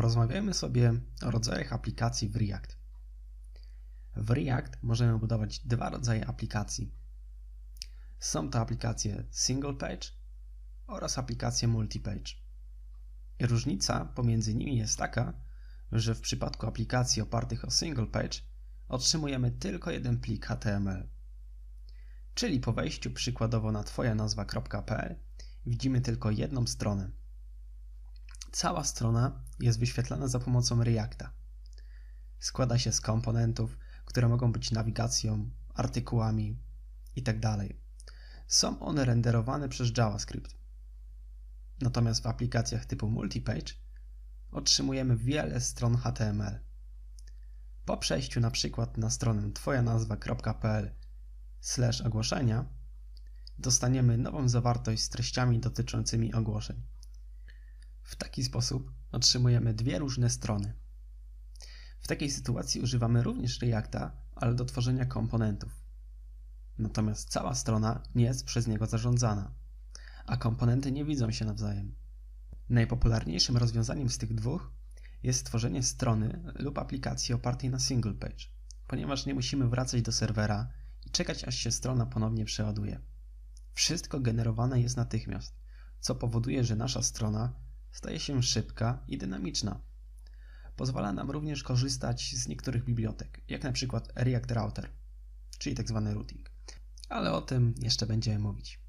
Porozmawiajmy sobie o rodzajach aplikacji w React. W React możemy budować dwa rodzaje aplikacji. Są to aplikacje single page oraz aplikacje multi-page. Różnica pomiędzy nimi jest taka, że w przypadku aplikacji opartych o single page otrzymujemy tylko jeden plik HTML. Czyli po wejściu przykładowo na twoja nazwa.pl widzimy tylko jedną stronę. Cała strona jest wyświetlana za pomocą Reacta. Składa się z komponentów, które mogą być nawigacją, artykułami itd. Są one renderowane przez JavaScript. Natomiast w aplikacjach typu multipage otrzymujemy wiele stron HTML. Po przejściu na przykład na stronę twoja nazwa.pl ogłoszenia dostaniemy nową zawartość z treściami dotyczącymi ogłoszeń. W taki sposób otrzymujemy dwie różne strony. W takiej sytuacji używamy również Reacta, ale do tworzenia komponentów. Natomiast cała strona nie jest przez niego zarządzana, a komponenty nie widzą się nawzajem. Najpopularniejszym rozwiązaniem z tych dwóch jest stworzenie strony lub aplikacji opartej na single page, ponieważ nie musimy wracać do serwera i czekać aż się strona ponownie przeładuje. Wszystko generowane jest natychmiast, co powoduje, że nasza strona staje się szybka i dynamiczna. Pozwala nam również korzystać z niektórych bibliotek, jak na przykład React Router, czyli tzw. Tak routing. Ale o tym jeszcze będziemy mówić.